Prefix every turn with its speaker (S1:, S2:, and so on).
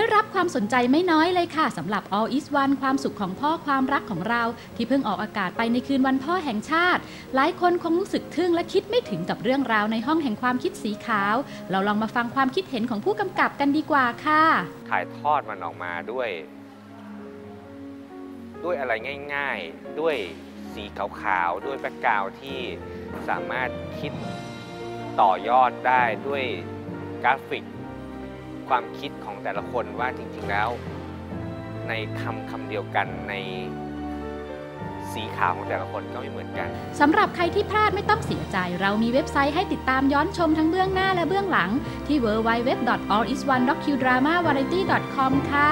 S1: ได้รับความสนใจไม่น้อยเลยค่ะสำหรับ All is One ความสุขของพ่อความรักของเรา ที่เพิ่งออกอากาศไปในคืนวันพ่อแห่งชาติ หลายคนคงรู้สึกทึ่งและคิดไม่ถึงกับเรื่องราวในห้องแห่งความคิดสีขาว เราลองมาฟังความคิดเห็นของผู้กำกับกันดีกว่าค่ะ
S2: ถ่ายทอดมันออกมาด้วย ด้วยอะไรง่าย ๆ ด้วยสีขาวๆ ด้วยแบ็กกราวที่สามารถคิดต่อยอดได้ด้วยกราฟิก ความคิดของแต่ละคนว่าจริง ๆแล้ว ในคำคำเดียวกันในสีขาวของแต่ละคนก็ไม่เหมือนกัน
S1: สำหรับใครที่พลาดไม่ต้องเสียใจ เรามีเว็บไซต์ให้ติดตามย้อนชมทั้งเบื้องหน้าและเบื้องหลัง ที่ www.allisone.docudramavariety.com ค่ะ